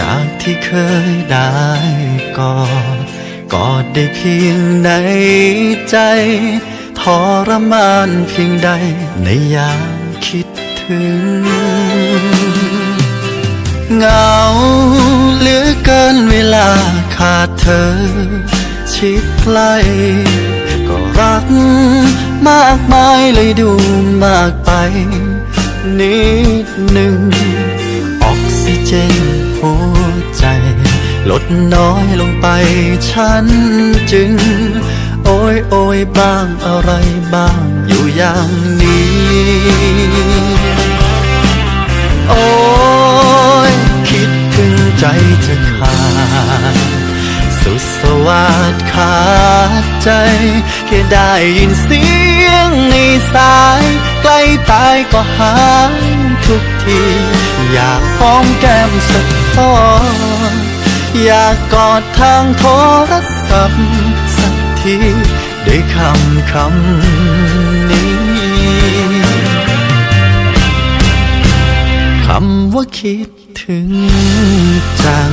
จากที่เคยได้กอดกอดได้เพียงในใจทรมานเพียงใดในยามคิดถึง เหงาเหลือเกินเวลาขาดเธอ ชิดใกล้ก็รักมากมายเลยดูมากไป นิดหนึ่งออกซิเจน หัวใจ ลดน้อยลงไปฉันจึง โอ้ยโอ้ยบ้างอะไรบ้าง อยู่อย่างนี้ โอ้ยคิดถึงใจจะขาดสุดสวัสดขาดใจ แค่ได้ยินเสียงในสาย ใกล้ตายก็หายทุกที อยากหอมแก้มสักฟอนอยากกอดทางโทรศัพท์สักทีได้คำคำนี้ คำว่าคิดถึงจัง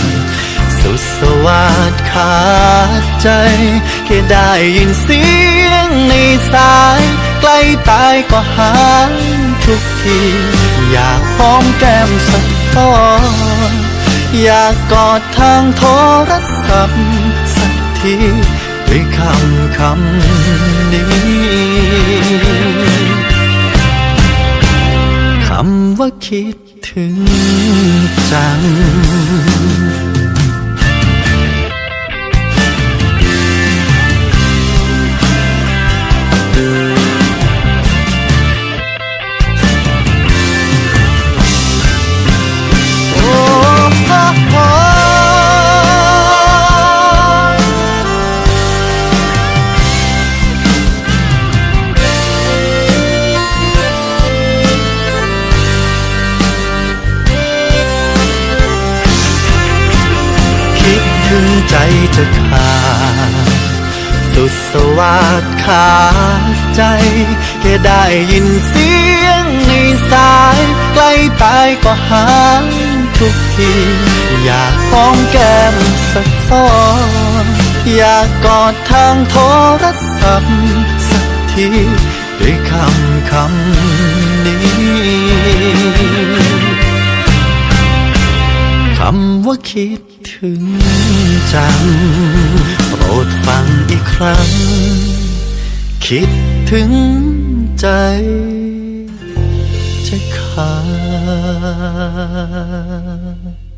วัสดขาดใจ แค่ได้ยินเสียงในสาย ใกล้ตายก็หายทุกที อยากหอมแก้มสักฟอนอยากกอดทางโทรศัพท์สักทีด้วยคำคำนี้คำว่าคิดถึงจัง สวัสดขาดใจ แค่ได้ยินเสียงในสาย ใกล้ตายก็หายทุกที อยากหอมแก้มสักฟอนอยากกอดทางโทรศัพท์สักทีด้วยคำคำนี้คำว่าคิดถึงจัง ดฟังอีกครั้ง คิดถึงใจ จะขาด